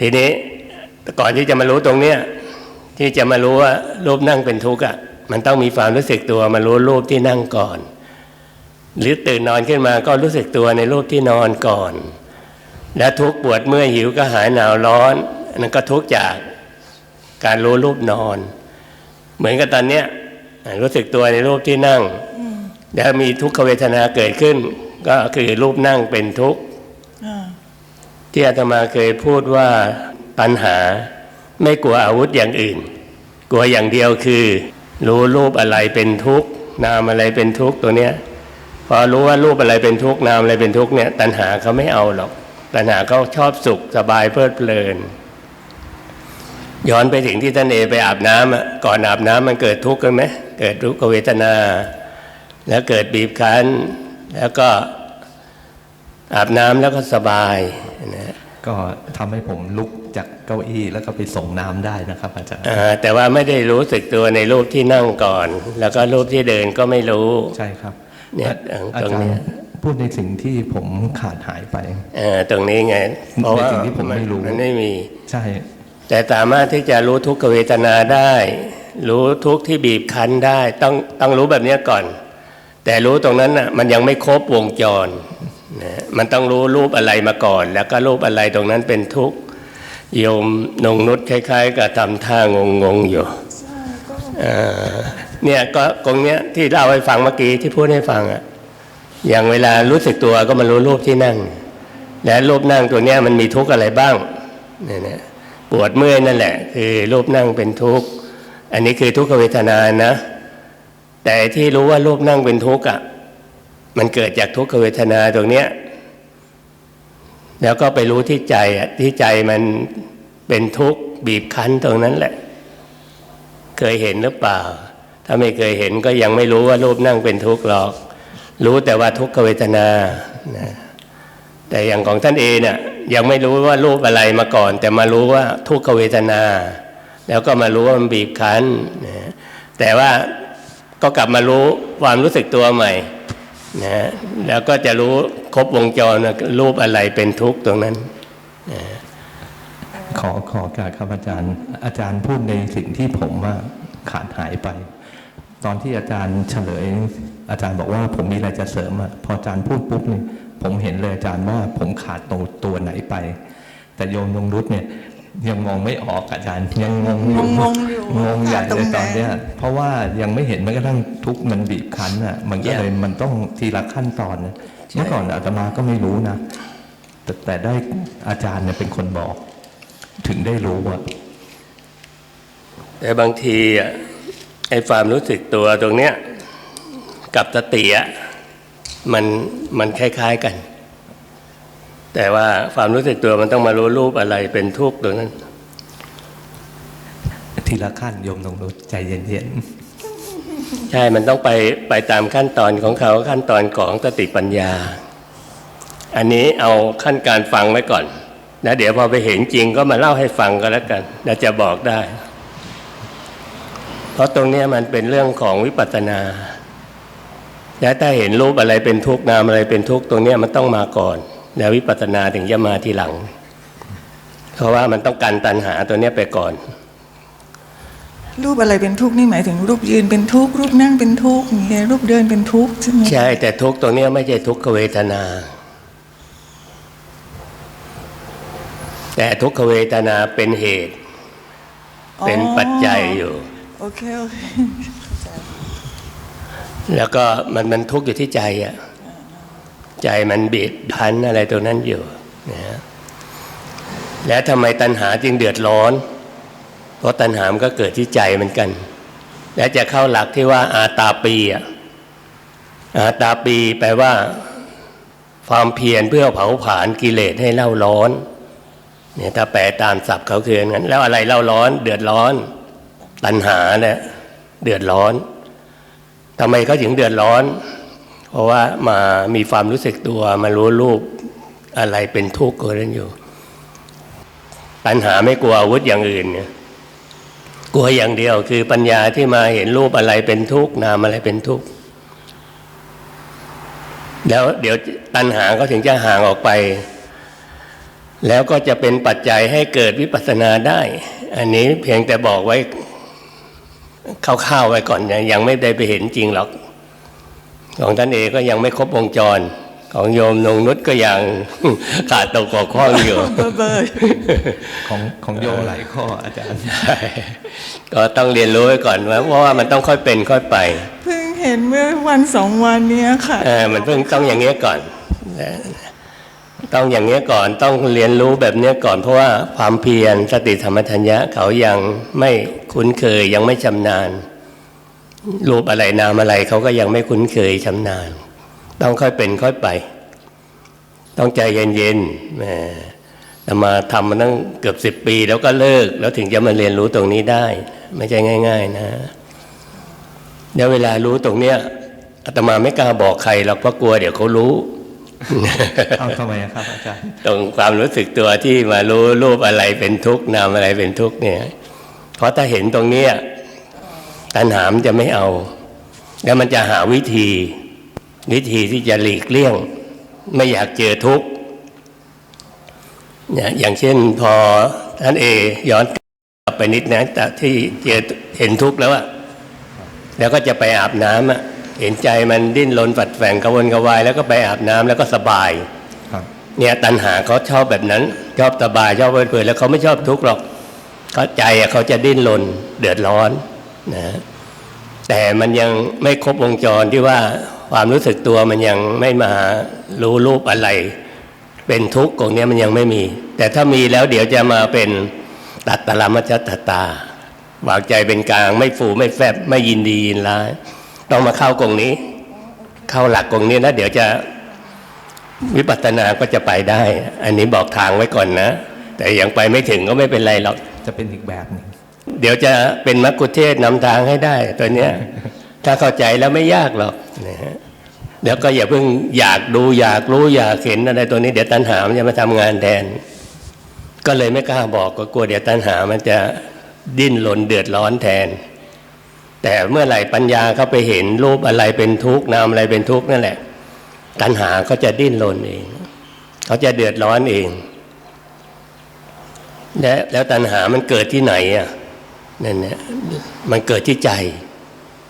ทีนี้ก่อนที่จะมารู้ตรงเนี้ยที่จะมารู้ว่ารูปนั่งเป็นทุกข์อะมันต้องมีความรู้สึกตัวมารู้รูปที่นั่งก่อน หรือตื่นนอนขึ้นมาก็รู้สึกตัวในรูปที่นอนก่อน แล้วทุกข์ปวดเมื่อยหิวก็หายหนาวร้อนอันนั้นก็ทุกข์จากการรู้รูปนอน เหมือนกับตอนเนี้ยรู้สึกตัวในรูปที่นั่งแล้วมีทุกขเวทนาเกิดขึ้น ก็คือรูปนั่งเป็นทุกข์อ่า ที่อาตมาเคยพูดว่าปัญหาไม่กลัวอาวุธอย่างอื่น กลัวอย่างเดียวคือ รู้รูปอะไรเป็นทุกข์นามอะไรเป็นทุกข์ตัวเนี้ยพอรู้ว่ารูปอะไรเป็นทุกข์นามอะไรเป็นทุกข์เนี่ยตัณหาเขาไม่เอาหรอก ตัณหาเขาชอบสุขสบายเพลิดเพลิน ย้อนไปถึงที่ท่านเอไปอาบน้ำอะก่อนอาบน้ำมันเกิดทุกข์กันไหมเกิดทุกขเวทนา แล้วเกิดบีบคั้น แล้วก็ อาบน้ำแล้วก็สบายนะก็ทำให้ผมลุกจากเก้าอี้แล้วก็ไปส่งน้ำได้นะครับ อาจารย์อ่าแต่ว่าไม่ได้รู้สึกตัวในรูปที่นั่งก่อน แล้วก็รูปที่เดินก็ไม่รู้ใช่ครับเนี่ยอาตอารงจารเนี้ย์ยพูดในสิ่งที่ผมขาดหายไปเอ่อตรงนี้ไงเพราะว่าในสิ่งที่ผมไม่รู้นไม่มีใช่ แต่สามารถที่จะรู้ทุกขเวทนาได้ รู้ทุกข์ที่บีบคั้นได้ ต้องต้องรู้แบบเนี้ยก่อน แต่รู้ตรงนั้นน่ะมันยังไม่ครบวงจร นะมันต้องรู้รูปอะไรมาก่อน แล้วก็รูปอะไรตรงนั้นเป็นทุกข์โยมนงนุชคล้าย ๆ กับทำท่างงงอยู่เนี่ยก็ตรงเนี้ยที่เล่าให้ฟังเมื่อกี้ที่พูดให้ฟังอะอย่างเวลารู้สึกตัวก็มารู้รูปที่นั่ง และรูปนั่งตัวเนี้ยมันมีทุกข์อะไรบ้างเนี่ยนะปวดเมื่อยนั่นแหละ คือรูปนั่งเป็นทุกข์อันนี้คือทุกขเวทนานะ แต่ที่รู้ว่ารูปนั่งเป็นทุกข์อะ มันเกิดจากทุกขเวทนาตรงเนี้ยแล้วก็ไปรู้ที่ใจอะที่ใจมันเป็นทุกข์บีบคั้นตรงนั้นแหละ เคยเห็นหรือเปล่า ถ้าไม่เคยเห็นก็ยังไม่รู้ว่ารูปนั่งเป็นทุกข์หรอก รู้แต่ว่าทุกขเวทนานะแต่อย่างของท่านเอเนี่ยยังไม่รู้ว่ารูปอะไรมาก่อน แต่มารู้ว่าทุกขเวทนา แล้วก็มารู้ว่ามันบีบคั้นนะแต่ว่าก็กลับมารู้ความรู้สึกตัวใหม่ นะแล้วก็จะรู้ครบวงจรว่ารูปอะไรเป็นทุกข์ตรงนั้นขอขอการครับอาจารย์ อาจารย์พูดในสิ่งที่ผมว่าขาดหายไป ตอนที่อาจารย์เฉลย อาจารย์บอกว่าผมมีอะไรจะเสริมอะพออาจารย์พูดปุ๊บเนี่ยผมเห็นเลยอาจารย์ว่าผมขาดตรงตัวไหนไป แต่โยมนงรุตเนี่ย ยังมองไม่ออกอาจารย์ยังงงอยู่งงๆอยู่งงใหญ่ตรเลงยไหนตอนเนี้ยเพราะว่ายังไม่เห็นแม้กระทั่งทุกข์มันบีบคั้นอะ มันก็เลยมันต้องทีละขั้นตอนนะเมื่อก่อนอาตมาก็ไม่รู้นะแต่แต่ได้อาจารย์เนี่ยเป็นคนบอก ถึงได้รู้ว่าแต่บางทีอะไอ้ความรู้สึกตัวตรงเนี้ยกับสติอะมันมันคล้าย ๆกัน แต่ว่าความรู้สึกตัวมันต้องมารู้รูปอะไรเป็นทุกข์ตรงนั้น ทีละขั้นโยมนงนุชใจเย็นใช่ มันต้องไปไปตามขั้นตอนของเขาขั้นตอนของสติปัญญา อันนี้เอาขั้นการฟังไว้ก่อนแล้วเดี๋ยวพอไปเห็นจริงก็มาเล่าให้ฟังก็แล้วกันแล้วจะบอกได้ เพราะตรงเนี้ยมันเป็นเรื่องของวิปัสสนาและถ้าเห็นรูปอะไรเป็นทุกข์นามอะไรเป็นทุกข์ตรงเนี้ยมันต้องมาก่อน แล้ววิปัสสนาถึงจะมาทีหลัง เพราะว่ามันต้องการตัณหาตัวเนี้ยไปก่อน รูปอะไรเป็นทุกข์นี่หมายถึงรูปยืนเป็นทุกข์รูปนั่งเป็นทุกข์อย่างเงี้ยรูปเดินเป็นทุกข์ใช่ไหมใช่แต่ทุกข์ตรงเนี้ยไม่ใช่ทุกขเวทนา แต่ทุกขเวทนาเป็นเหตุ เป็นปัจจัยอยู่โอเคโอเคแล้วก็มันมันทุกข์อยู่ที่ใจอะ ใจมันบีบพันอะไรตัวนั้นอยู่นะฮะแล้วทำไมตัณหาจึงเดือดร้อน เพราะตัณหามันก็เกิดที่ใจเหมือนกัน และจะเข้าหลักที่ว่าอาตาปีอะอาตาปีแปลว่า ความเพียรเพื่อเผาผลาญกิเลสให้เล่าร้อนเนี่ยถ้าแปลตามศัพท์เขาคืออย่างนั้น แล้วอะไรเล่าร้อน เดือดร้อน ตัณหาเนี่ยเดือดร้อนทำไมเขาถึงเดือดร้อน เพราะว่ามามีความรู้สึกตัวมารู้รูปอะไรเป็นทุกข์ก็นั้นอยู่ ปัญหาไม่กลัวอาวุธอย่างอื่นเนี่ยกลัวอย่างเดียวคือปัญญาที่มาเห็นรูปอะไรเป็นทุกข์นามอะไรเป็นทุกข์แล้วเดี๋ยวตัณหาก็ถึงจะห่างออกไป แล้วก็จะเป็นปัจจัยให้เกิดวิปัสสนาได้ อันนี้เพียงแต่บอกไว้คร่าวๆไว้ก่อนนะยังไม่ได้ไปเห็นจริงหรอก ของท่านเองก็ยังไม่ครบวงจร ของโยมนงนุชก็ยังขาดตกบกพร่องอยู่เบอร์เบอร์ของของโยมหลายข้ออาจารย์ก็ต้องเรียนรู้ไว้ก่อนว่าเพราะว่ามันต้องค่อยเป็นค่อยไป เพิ่งเห็นเมื่อวันสองวันเนี้ยค่ะเออมันเพิ่งต้องอย่างเงี้ยก่อนนะต้องอย่างเงี้ยก่อนต้องเรียนรู้แบบเนี้ยก่อน เพราะว่าความเพียรสติธรรมทัญญะเขายังไม่คุ้นเคยยังไม่ชำนาญ รูปอะไรนามอะไรเขาก็ยังไม่คุ้นเคยชำนาญ ต้องค่อยเป็นค่อยไป ต้องใจเย็นๆแหมแต่มาทำมาตั้งเกือบสิบปี แล้วก็เลิก แล้วถึงจะมาเรียนรู้ตรงนี้ได้ ไม่ใช่ง่าย ๆ นะเดี๋ยวเวลารู้ตรงเนี้ยอาตมาไม่กล้าบอกใครหรอกเพราะกลัวเดี๋ยวเขารู้เอาทำไมอะครับอาจารย์ตรงความรู้สึกตัวที่มารู้รูปอะไรเป็นทุกข์นามอะไรเป็นทุกข์เนี่ยเพราะถ้าเห็นตรงเนี้ย ตัณหามนจะไม่เอา แล้วมันจะหาวิธี วิธีที่จะหลีกเลี่ยง ไม่อยากเจอทุกข์เนี่ยอย่างเช่นพอท่านเอย้อนกลับไปนิดนะจากที่เจอเห็นทุกข์แล้วอะแล้วก็จะไปอาบน้ำอะเห็นใจมันดิ้นรนฝัดแฝงกระวนกระวาย แล้วก็ไปอาบน้ำแล้วก็สบายครับเนี่ยตัณหาเขาชอบแบบนั้น ชอบสบายชอบเพลินๆแล้วเขาไม่ชอบทุกข์หรอกเขาใจอะเขาจะดิ้นรนเดือดร้อน นะแต่มันยังไม่ครบวงจรที่ว่าความรู้สึกตัวมันยังไม่มารู้รูปอะไร เป็นทุกข์ของนี้มันยังไม่มี แต่ถ้ามีแล้วเดี๋ยวจะมาเป็นตัตตลมัจจตตาวางใจเป็นกลางไม่ฟูไม่แฟบไม่ยินดียินร้ายต้องมาเข้ากรงนี้ เข้าหลักกรงนี้นะเดี๋ยวจะวิปัสสนาก็จะไปได้ อันนี้บอกทางไว้ก่อนนะ แต่ยังไปไม่ถึงก็ไม่เป็นไรหรอกจะเป็นอีกแบบหนึ่ง เดี๋ยวจะเป็นมัคคุเทศนำทางให้ได้ตัวเนี้ยถ้าเข้าใจแล้วไม่ยากหรอกนะฮะเดี๋ยวก็อย่าเพิ่งอยากดูอยากรู้อยากเห็นอะไรตัวนี้เดี๋ยวตัณหามันจะมาทำงานแทน ก็เลยไม่กล้าบอกก็กลัวเดี๋ยวตัณหามันจะดิ้นรนเดือดร้อนแทน แต่เมื่อไหร่ปัญญาเขาไปเห็นรูปอะไรเป็นทุกข์นามอะไรเป็นทุกข์นั่นแหละ ตัณหาเขาจะดิ้นรนเองเขาจะเดือดร้อนเอง และแล้วตัณหามันเกิดที่ไหนอะ นั่นเนี่ยมันเกิดที่ใจ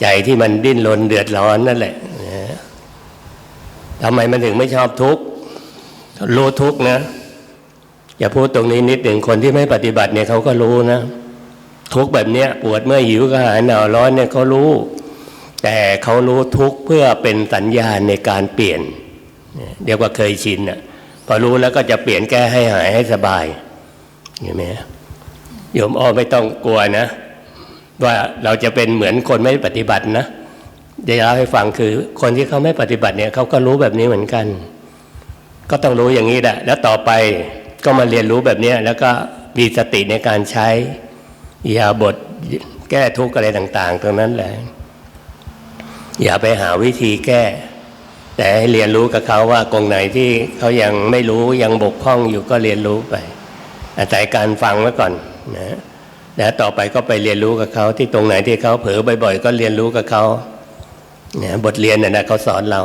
ใจที่มันดิ้นรนเดือดร้อนนั่นแหละนะทำไมมันถึงไม่ชอบทุกข์รู้ทุกข์นะ อย่าพูดตรงนี้นิดหนึ่งคนที่ไม่ปฏิบัติเนี่ยเขาก็รู้นะ ทุกข์แบบเนี้ยปวดเมื่อยหิวกระหายหนาวร้อนเนี่ยเขารู้ แต่เขารู้ทุกข์เพื่อเป็นสัญญาณในการเปลี่ยนเนี่ยเดี๋ยวก็เคยชินอะพอรู้แล้วก็จะเปลี่ยนแก้ให้หายให้สบายเห็นไหม โยมอ้อไม่ต้องกลัวนะ ว่าเราจะเป็นเหมือนคนไม่ปฏิบัตินะจะเล่าให้ฟังคือคนที่เขาไม่ปฏิบัติเนี่ยเขาก็รู้แบบนี้เหมือนกัน ก็ต้องรู้อย่างนี้แหละแล้วต่อไปก็มาเรียนรู้แบบนี้แล้วก็มีสติในการใช้ยาบทแก้ทุกข์อะไรต่าง ๆ ตรงนั้นแหละอย่าไปหาวิธีแก้ แต่ให้เรียนรู้กับเขาว่ากรงไหนที่เขายังไม่รู้ยังบกพร่องอยู่ก็เรียนรู้ไปอาศัยการฟังไว้ก่อน นะแล้วต่อไปก็ไปเรียนรู้กับเขาที่ตรงไหนที่เขาเผลอบ่อย ๆ ก็เรียนรู้กับเขาเนี่ยบทเรียนน่ะนะเขาสอนเรา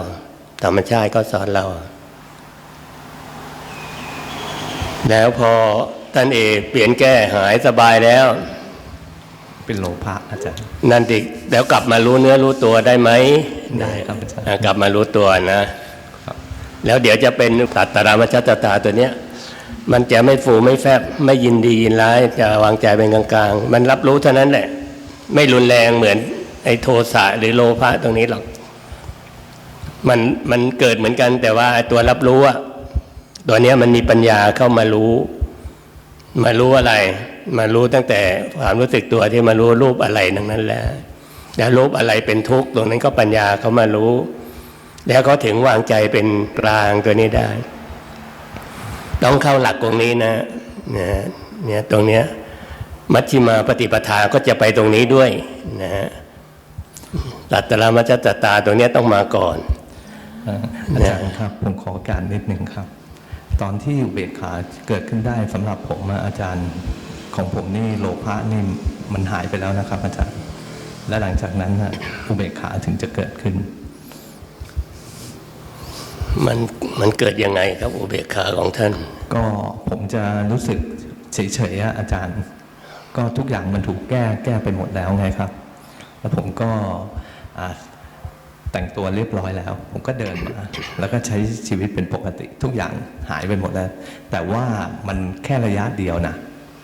ธรรมชาติเขาสอนเรา แล้วพอท่านเอกเปลี่ยนแก้หายสบายแล้ว เป็นโลภะอาจารย์นั่นติแล้วกลับมารู้เนื้อรู้ตัวได้ไหมได้ครับอาจารย์อะกลับมารู้ตัวนะครับแล้วเดี๋ยวจะเป็นตัตตรามชตตาตัวเนี้ย มันจะไม่ฟูไม่แฟบไม่ยินดียินร้ายจะวางใจเป็นกลางๆ มันรับรู้เท่านั้นแหละ ไม่รุนแรงเหมือนไอ้โทสะหรือโลภะตรงนี้หรอก มันมันเกิดเหมือนกัน แต่ว่าตัวรับรู้อะตัวเนี้ยมันมีปัญญาเข้ามารู้ มารู้อะไร มารู้ตั้งแต่ความรู้สึกตัวที่มารู้รูปอะไรทั้งนั้นแหละแล้วรูปอะไรเป็นทุกข์ตรงนั้นก็ปัญญาเขามารู้ แล้วเขาถึงวางใจเป็นกลางตัวนี้ได้ ต้องเข้าหลักตรงนี้นะนะเนี่ยตรงเนี้ยมัชฌิมาปฏิปทาก็จะไปตรงนี้ด้วยนะฮะตัตตรามัจจตตาตรงเนี้ยต้องมาก่อนเอ่ออาจารย์ครับผมขอการนิดหนึ่งครับ ตอนที่อุเบกขาเกิดขึ้นได้สำหรับผมอะอาจารย์ของผมนี่โลภะนี่มันหายไปแล้วนะครับอาจารย์และหลังจากนั้นน่ะอุเบกขาถึงจะเกิดขึ้น มันมันเกิดยังไงครับอุเบกขาของท่าน ก็ผมจะรู้สึกเฉยๆอาจารย์ ก็ทุกอย่างมันถูกแก้แก้ไปหมดแล้วไงครับ แล้วผมก็แต่งตัวเรียบร้อยแล้ว ผมก็เดินมา แล้วก็ใช้ชีวิตเป็นปกติ ทุกอย่างหายไปหมดแล้ว แต่ว่ามันแค่ระยะเดียวนะ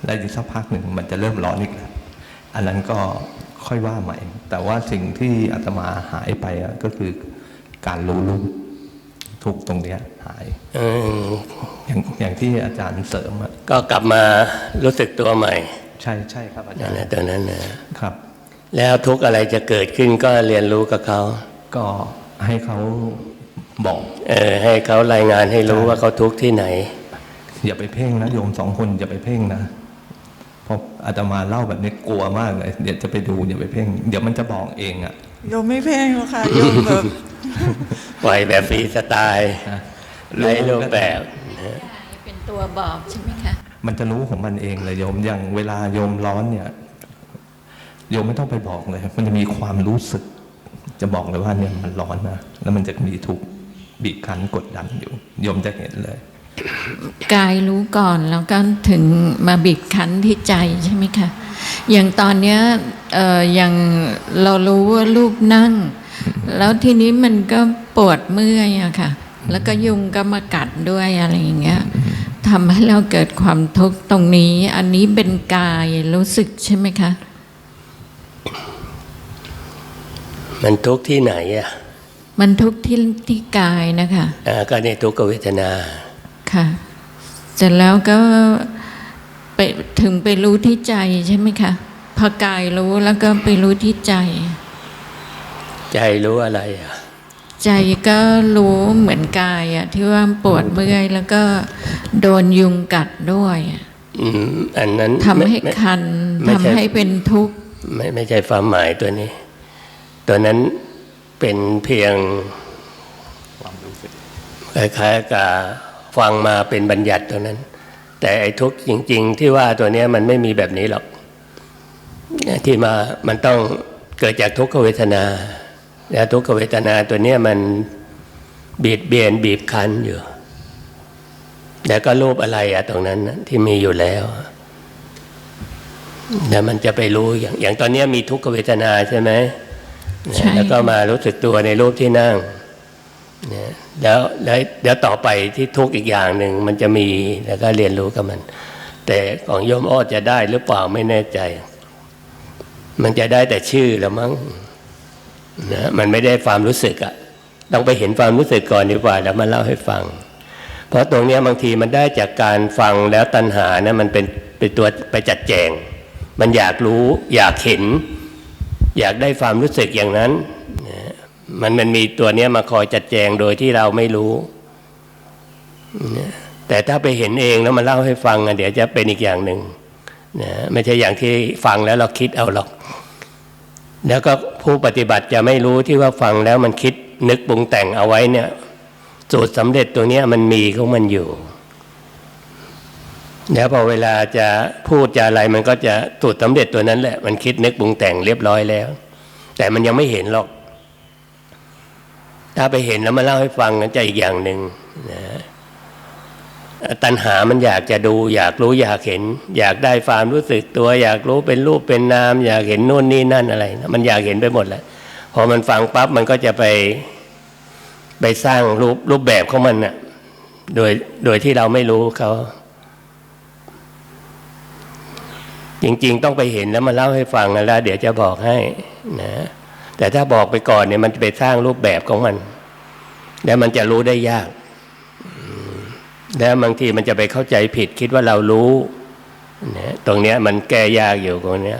แล้วอีกสักพักหนึ่งมันจะเริ่มร้อนอีกแล้วอันนั้นก็ค่อยว่าใหม่ แต่ว่าสิ่งที่อาตมาหายไปก็คือการรู้รูป ทุกข์ตรงเนี้ยหายเอออย่างอย่างที่อาจารย์เสริมอะก็กลับมารู้สึกตัวใหม่ ใช่ใช่ครับอาจานั่รนย์นะตัวนั้นนะครับ แล้วทุกข์อะไรจะเกิดขึ้นก็เรียนรู้กับเขาก็ให้เขาบอก เออ ให้เขารายงานให้รู้ว่าเขาทุกข์ที่ไหน อย่าไปเพ่งนะโยมสองคนอย่าไปเพ่งนะเพราะอาตมาเล่าแบบนี้กลัวมากเลย เดี๋ยวจะไปดูอย่าไปเพ่ง เดี๋ยวมันจะบอกเองอะโยมไม่เพ่งหรอกค่ะโยมแบบ ปล่อยแบบฟรีสไตล์นะในรูปแบบเป็นตัวบอกใช่ไหมคะมันจะรู้ของมันเองเลยโยมอย่างเวลาโยมร้อนเนี่ยโยมไม่ต้องไปบอกเลย มันจะมีความรู้สึก จะบอกเลยว่าเนี่ยมันร้อนนะแล้วมันจะมีถูกบีบคั้นกดดันอยู่โยมจะเห็นเลยกายรู้ก่อนแล้วก็ถึงมาบีบคั้นที่ใจใช่ไหมคะอย่างตอนเนี้ยเอ่ออย่างเรารู้ว่ารูปนั่ง แล้วทีนี้มันก็ปวดเมื่อยอะค่ะ แล้วก็ยุงก็มากัดด้วยอะไรอย่างเงี้ยทำให้เราเกิดความทุกข์ตรงนี้ อันนี้เป็นกายรู้สึกใช่ไหมคะ มันทุกข์ที่ไหนอะมันทุกข์ที่ที่กายนะคะอ่าก็ในทุกขเวทนาค่ะเสร็จแล้วก็ไปถึงไปรู้ที่ใจใช่ไหมคะพอกายรู้แล้วก็ไปรู้ที่ใจ ใจรู้อะไรอะ ใจก็รู้เหมือนกายอะที่ว่าปวดเมื่อยแล้วก็โดนยุงกัดด้วยอะอืมอันนั้นทำให้ไม่คันไม่ใช่ทำให้เป็นทุกข์ไม่ไม่ใช่ความหมายตัวนี้ ตัวนั้นเป็นเพียงคล้ายๆกับฟังมาเป็นบัญญัติตัวนั้น แต่ไอ้ทุกข์จริง ๆ ที่ว่าตัวเนี้ยมันไม่มีแบบนี้หรอกที่มามันต้องเกิดจากทุกขเวทนา แล้วทุกขเวทนาตัวเนี้ยมันบีบเบียนบีบคั้นอยู่แล้วก็รูปอะไรอะตรงนั้นน่ะที่มีอยู่แล้วแล้วมันจะไปรู้อย่างอย่างตอนเนี้ยมีทุกขเวทนาใช่ไหมใช่แล้วก็มารู้สึกตัวในรูปที่นั่งเนี่ยแล้วแล้วเดี๋ยวต่อไปที่ทุกข์อีกอย่างหนึ่งมันจะมีแล้วก็เรียนรู้กับมัน แต่ของโยมอ้อจะได้หรือเปล่าไม่แน่ใจ มันจะได้แต่ชื่อแล้วมั้ง นะมันไม่ได้ความรู้สึกอะต้องไปเห็นความรู้สึกก่อนดีกว่าแล้วมาเล่าให้ฟัง เพราะตรงนี้บางทีมันได้จากการฟังแล้วตัณหานะมันเป็นเป็นตัวไปจัดแจง มันอยากรู้อยากเห็น อยากได้ความรู้สึกอย่างนั้นนะมันมันมีตัวนี้มาคอยจัดแจงโดยที่เราไม่รู้นะแต่ถ้าไปเห็นเองแล้วมาเล่าให้ฟังอะเดี๋ยวจะเป็นอีกอย่างหนึ่งนะไม่ใช่อย่างที่ฟังแล้วเราคิดเอาหรอก แล้วก็ผู้ปฏิบัติจะไม่รู้ที่ว่าฟังแล้วมันคิดนึกปรุงแต่งเอาไว้เนี่ยสูตรสำเร็จตัวนี้มันมีของมันอยู่ แล้วพอเวลาจะพูดจะอะไรมันก็จะสูตรสำเร็จตัวนั้นแหละมันคิดนึกปรุงแต่งเรียบร้อยแล้ว แต่มันยังไม่เห็นหรอก ถ้าไปเห็นแล้วมาเล่าให้ฟังกันจะอีกอย่างหนึ่งนะ ตัณหามันอยากจะดู อยากรู้อยากเห็น อยากได้ความรู้สึกตัว อยากรู้เป็นรูปเป็นนาม อยากเห็นนู่นนี่นั่นอะไร มันอยากเห็นไปหมดแหละพอมันฟังปั๊บมันก็จะไปไปสร้างรูปรูปแบบของมันน่ะโดยโดยที่เราไม่รู้เขา จริง ๆ ต้องไปเห็นแล้วมาเล่าให้ฟังนะแล้วเดี๋ยวจะบอกให้นะแต่ถ้าบอกไปก่อนเนี่ยมันจะไปสร้างรูปแบบของมัน แล้วมันจะรู้ได้ยาก แล้วบางทีมันจะไปเข้าใจผิดคิดว่าเรารู้นะตรงเนี้ยมันแก้ยากอยู่ตรงเนี้ย